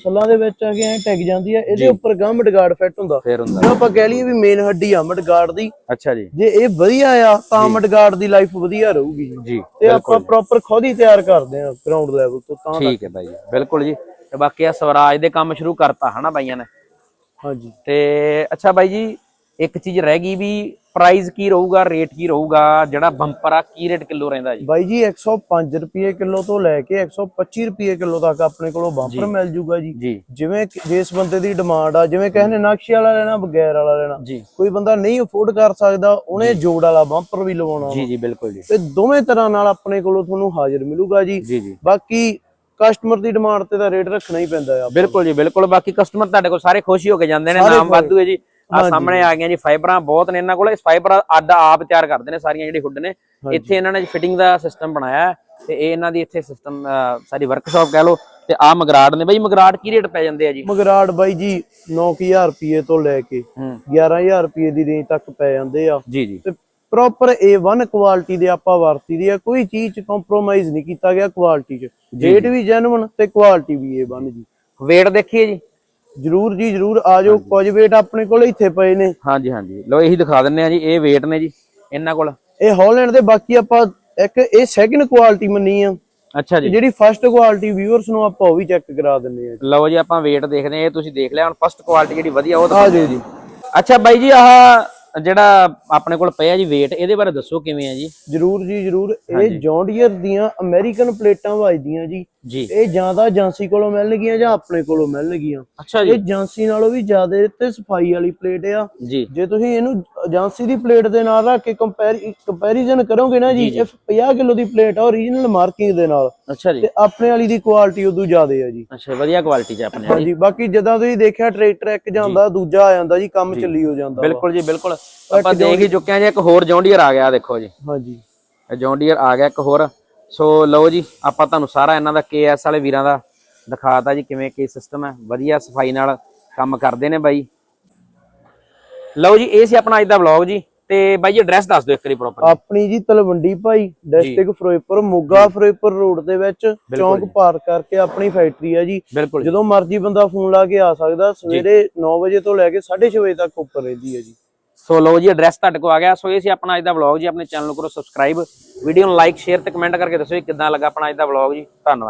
ਸੱਲਾਂ ਦੇ ਵਿੱਚ ਆ ਕੇ ਐ ਟੈਗ ਜਾਂਦੀ ਆ ਇਹਦੇ ਉੱਪਰ ਗਾਂ ਮਡਗਾਰਡ ਫਿੱਟ ਹੁੰਦਾ। ਫੇਰ ਹੁੰਦਾ। ਜੇ ਆਪਾਂ ਕਹਿ ਲਈਏ ਵੀ ਮੇਨ ਹੱਡੀ ਆ ਮਡਗਾਰਡ ਦੀ ਅੱਛਾ ਜੀ। ਜੇ ਇਹ ਵਧੀਆ ਆ ਤਾਂ ਮਡਗਾਰਡ ਦੀ ਲਾਈਫ ਵਧੀਆ ਰਹੂਗੀ। ਜੀ ਜੀ ਤੇ ਆਪਾਂ ਪ੍ਰੋਪਰ ਖੁਦ ਹੀ ਤਿਆਰ ਕਰਦੇ ਆ ਗਰਾਊਂਡ ਲੈਵਲ ਤੋਂ ਤਾਂ ਠੀਕ ਹੈ ਬਾਈ ਜੀ ਬਿਲਕੁਲ ਜੀ। ਤੇ ਬਾਕੀ ਆ ਸਵਰਾਜ ਦੇ ਕੰਮ ਸ਼ੁਰੂ ਕਰਤਾ ਹਨਾ ਬਾਈਆਂ ਨੇ? ਹਾਂਜੀ। ਤੇ ਅੱਛਾ ਬਾਈ ਜੀ ਇੱਕ ਚੀਜ਼ ਰਹਿ ਗਈ ਵੀ ਪ੍ਰਾਈਸ ਕੀ ਰਹੂਗਾ ਰੇਟ ਕੀ ਰਹੂਗਾ ਜਿਹੜਾ ਬੰਪਰ ਆ ਕੀ ਰੇਟ ਕਿਲੋ ਰਹਿੰਦਾ ਜੀ? ਬਾਈ ਜੀ 105 ਰੁਪਏ ਕਿਲੋ ਤੋਂ ਲੈ ਕੇ 125 ਰੁਪਏ ਕਿਲੋ ਤੱਕ ਆਪਣੇ ਕੋਲੋਂ ਬੰਪਰ ਮਿਲ ਜੂਗਾ ਜੀ। ਜਿਵੇਂ ਜਿਸ ਬੰਦੇ ਦੀ ਡਿਮਾਂਡ ਆ ਜਿਵੇਂ ਕਹਿੰਦੇ ਨਕਸ਼ੇ ਵਾਲਾ ਲੈਣਾ ਬਗੈਰ ਵਾਲਾ ਲੈਣਾ। ਕੋਈ ਬੰਦਾ ਨਹੀਂ ਅਫੋਰਡ ਕਰ ਸਕਦਾ ਉਹਨੇ ਜੋੜ ਵਾਲਾ ਬੰਪਰ ਵੀ ਲਵਾਉਣਾ ਜੀ ਜੀ ਬਿਲਕੁਲ ਜੀ। ਤੇ ਦੋਵੇਂ ਤਰ੍ਹਾਂ ਨਾਲ ਆਪਣੇ ਕੋਲੋਂ ਤੁਹਾਨੂੰ ਹਾਜ਼ਰ ਮਿਲੂਗਾ ਜੀ। ਬਾਕੀ ਕਸਟਮਰ ਦੀ ਡਿਮਾਂਡ ਤੇ ਤਾਂ ਰੇਟ ਰੱਖਣਾ ਹੀ ਪੈਂਦਾ ਆ। ਬਿਲਕੁਲ ਜੀ ਬਿਲਕੁਲ। ਬਾਕੀ ਕਸਟਮਰ ਤੁਹਾਡੇ ਕੋਲ ਸਾਰੇ ਖੁਸ਼ ਹੀ ਕੇ ਜਾਂਦੇ ਨੇ ਨਾਮ ਵਾਧੂ ਹੈ ਜੀ। ਆ। ਸਾਹਮਣੇ ਆ ਗਈਆਂ ਜੀ ਫਾਈਬਰਾਂ ਬਹੁਤ ਨੇ ਇਹਨਾਂ ਕੋਲ। ਇਸ ਫਾਈਬਰ ਅੱਡ ਆਪ ਤਿਆਰ ਕਰਦੇ ਨੇ ਸਾਰੀਆਂ ਜਿਹੜੀ ਹੁੱਡ ਨੇ। ਇੱਥੇ ਇਹਨਾਂ ਨੇ ਫਿਟਿੰਗ ਦਾ ਸਿਸਟਮ ਬਣਾਇਆ ਤੇ ਇਹ ਇਹਨਾਂ ਦੀ ਇੱਥੇ ਸਿਸਟਮ ਸਾਰੀ ਵਰਕਸ਼ਾਪ ਕਹਿ ਲਓ ਤੇ ਆ ਮਗਰਾੜ ਨੇ। ਬਈ ਮਗਰਾੜ ਕੀ ਰੇਟ ਪੈ ਜਾਂਦੇ ਆ ਜੀ? ਮਗਰਾੜ ਬਾਈ ਜੀ 9000 ਰੁਪਏ ਤੋਂ ਲੈ ਕੇ ਹੂੰ। 11000 ਰੁਪਏ ਦੀ ਰੇਂਜ ਤੱਕ ਪੈ ਜਾਂਦੇ ਆ। ਜੀ ਜੀ। ਤੇ ਪ੍ਰੋਪਰ A1 ਕੁਆਲਿਟੀ ਦੇ ਆਪਾਂ ਵਰਤੀ ਦੀ ਆ। ਕੋਈ ਚੀਜ਼ ਚ ਕੰਪਰੋਮਾਈਜ਼ ਨਹੀਂ ਕੀਤਾ ਗਿਆ ਕੁਆਲਿਟੀ ਚ। ਰੇਟ ਵੀ ਜੈਨੂਇਨ ਤੇ ਕੁਆਲਿਟੀ ਵੀ A1 ਜੀ। Weight ਦੇਖੀਏ ਜੀ। ਜਰੂਰ ਜੀ ਜਰੂਰ ਆ ਜਾਓ ਕੁਝ ਵੇਟ ਆਪਣੇ ਕੋਲ ਇੱਥੇ ਪਏ ਨੇ। ਹਾਂਜੀ ਹਾਂਜੀ। ਲੋ ਇਹੀ ਦਿਖਾ ਦਿੰਨੇ ਆ ਜੀ ਇਹ weight ਨੇ ਜੀ ਇਹਨਾਂ ਕੋਲ। ਇਹ ਹਾਲੈਂਡ ਦੇ ਬਾਕੀ ਆਪਾਂ ਇੱਕ ਇਹ ਸੈਕਿੰਡ ਕੁਆਲਿਟੀ ਮੰਨੀ ਆ। ਅੱਛਾ ਜੀ। ਜਿਹੜੀ ਫਰਸਟ ਕੁਆਲਿਟੀ ਵਿਊਅਰਸ ਨੂੰ ਆਪਾਂ ਉਹ ਵੀ ਚੈੱਕ ਕਰਾ ਦਿੰਨੇ ਆ ਲਓ ਜੀ ਆਪਾਂ weight ਦੇਖਦੇ ਆ ਇਹ ਤੁਸੀਂ ਦੇਖ ਲਿਆ ਹੁਣ ਫਸਟ ਕੁਆਲਿਟੀ ਜਿਹੜੀ ਵਧੀਆ ਉਹ ਜਾਓ ਆ ਜੀ। ਅੱਛਾ ਬਾਈ ਜੀ ਆਹ ਜਿਹੜਾ ਆਪਣੇ ਕੋਲ ਪਿਆ ਜੀ weight ਇਹਦੇ ਬਾਰੇ ਦੱਸੋ ਕਿਵੇਂ ਆ ਜੀ? ਜਰੂਰ ਜੀ ਜਰੂਰ। ਇਹ ਜੌਂਡੀਅਰ ਦੀਆਂ ਅਮਰੀਕਨ ਪਲੇਟਾਂ ਵੱਜਦੀਆਂ ਜੀ। ਜੀ। ਇਹ ਜ਼ਿਆਦਾ ਏਜੰਸੀ ਕੋਲੋਂ ਮਿਲਣਗੀਆਂ ਜਾਂ ਆਪਣੇ ਕੋਲੋਂ ਮਿਲਣਗੀਆਂ ਅੱਛਾ ਇਹ ਜੀ ਏਜੰਸੀ ਨਾਲੋਂ ਵੀ ਜ਼ਿਆਦਾ ਤੇ ਸਫ਼ਾਈ ਵਾਲੀ ਪਲੇਟ ਆ। ਜੀ। ਜੇ ਤੁਸੀਂ ਇਹਨੂੰ ਏਜੰਸੀ ਦੀ ਪਲੇਟ ਦੇ ਨਾਲ ਰੱਖ ਕੇ ਕੰਪੈਰੀਜ਼ਨ ਕਰੋਗੇ ਨਾ ਜੀ ਇਹ 50 ਕਿਲੋ ਦੀ ਪਲੇਟ ਆ ਓਰੀਜਨਲ ਮਾਰਕਿੰਗ ਦੇ ਨਾਲ। ਅੱਛਾ ਜੀ। ਤੇ ਆਪਣੇ ਵਾਲੀ ਦੀ ਕੁਆਲਿਟੀ ਉਦੋਂ ਜ਼ਿਆਦਾ ਆ ਜੀ। ਅੱਛਾ ਵਧੀਆ ਕੁਆਲਿਟੀ ਚ ਆਪਣੇ ਹਾਂਜੀ ਬਾਕੀ ਜਦੋਂ ਤੁਸੀਂ ਦੇਖਿਆ ਟਰੈਕਟਰ ਇੱਕ ਜਾਂਦਾ ਦੂਜਾ ਆ ਜਾਂਦਾ ਜੀ ਕੰਮ ਚੱਲੀ ਹੋ ਜਾਂਦਾ। ਬਿਲਕੁਲ ਜੀ ਬਿਲਕੁਲ। ਆਪਾਂ ਦੇਖ ਹੀ ਚੁੱਕੇ ਆ ਜੀ ਇੱਕ ਹੋਰ ਜੌਂਡੀਅਰ ਆ ਗਿਆ ਦੇਖੋ ਜੀ। ਹਾਂਜੀ। ਇਹ ਜੌਂਡੀਅਰ ਆ ਗਿਆ ਇੱਕ ਹੋਰ। ਸੋ ਲਓ ਜੀ ਆਪਾਂ ਤੁਹਾਨੂੰ ਸਾਰਾ ਇਹਨਾਂ ਦਾ KS ਵਾਲੇ ਵੀਰਾਂ ਦਾ ਦਿਖਾਤਾ ਜੀ ਕਿਵੇਂ ਕੀ ਸਿਸਟਮ ਹੈ। ਵਧੀਆ ਸਫ਼ਾਈ ਨਾਲ ਕੰਮ ਕਰਦੇ ਨੇ ਬਾਈ। ਲਓ ਜੀ ਇਹ ਸੀ ਆਪਣਾ ਅੱਜ ਦਾ ਵਲੌਗ ਜੀ। ਤੇ ਬਾਈ ਜੀ ਐਡਰੈਸ ਦੱਸ ਦਿਓ ਇੱਕ ਵਾਰੀ ਪ੍ਰੋਪਰ ਆਪਣੀ ਜੀ ਤਲਵੰਡੀ ਭਾਈ ਡਿਸਟ੍ਰਿਕਟ ਫਿਰੋਜ਼ਪੁਰ ਮੋਗਾ ਫਿਰੋਜ਼ਪੁਰ ਰੋਡ ਦੇ ਵਿੱਚ ਚੌਂਕ ਪਾਰ ਕਰਕੇ ਆਪਣੀ ਫੈਕਟਰੀ ਬਿਲਕੁਲ ਜੀ। ਜਦੋਂ ਮਰਜ਼ੀ ਬੰਦਾ ਫੋਨ ਲਾ ਕੇ ਆ ਸਕਦਾ ਸਵੇਰੇ 9 ਵਜੇ ਤੋਂ ਲੈ ਕੇ 6:30 ਵਜੇ ਤੱਕ ਉੱਪਰ ਰਹਿੰਦੀ ਹੈ ਜੀ। ਸੋ ਲਓ ਜੀ ਐਡਰੈਸ ਤੁਹਾਡੇ ਕੋਲ ਆ ਗਿਆ। ਸੋ ਇਹ ਸੀ ਆਪਣਾ ਅੱਜ ਦਾ ਵਲੌਗ ਜੀ। ਆਪਣੇ ਚੈਨਲ ਨੂੰ ਕਰੋ ਸਬਸਕ੍ਰਾਈਬ ਵੀਡੀਓ ਨੂੰ ਲਾਈਕ ਸ਼ੇਅਰ ਤੇ ਕਮੈਂਟ ਕਰਕੇ ਦੱਸੋ ਜੀ ਕਿੱਦਾਂ ਲੱਗਾ ਆਪਣਾ ਅੱਜ ਦਾ ਵਲੌਗ ਜੀ। ਧੰਨਵਾਦ।